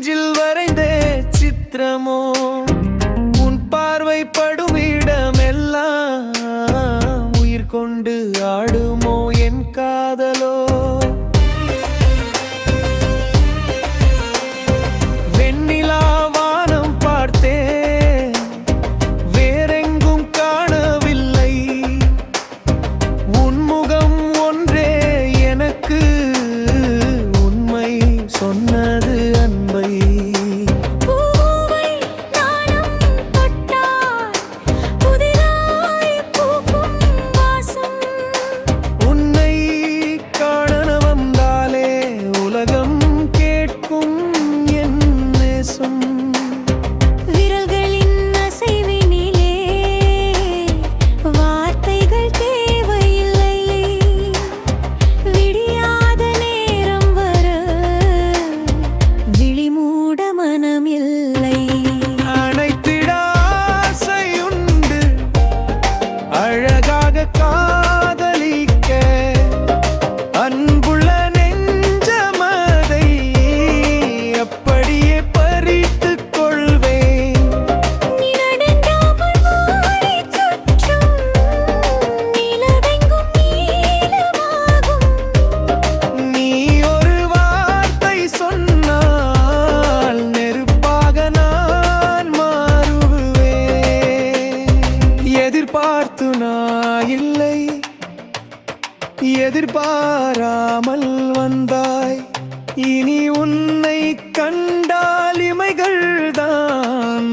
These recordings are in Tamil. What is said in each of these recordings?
நெஞ்சில் வரைந்தே சித்திரமோ? காதலிக்க அன்புள்ள நெஞ்சமதை அப்படியே பறித்து நீ ஒரு வார்த்தை சொன்னால் நெருப்பாக நான் மாறுவேன். எதிர்பார்த்து நான் இல்லை எதிர்பாராமல் வந்தாய். இனி உன்னை கண்டால் இமைகள் தான்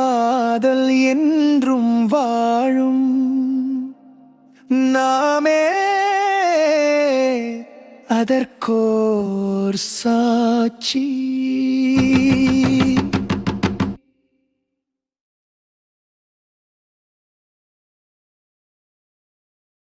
காதல் என்றும் வாழும். நாமே அதற்கோர் சாட்சி.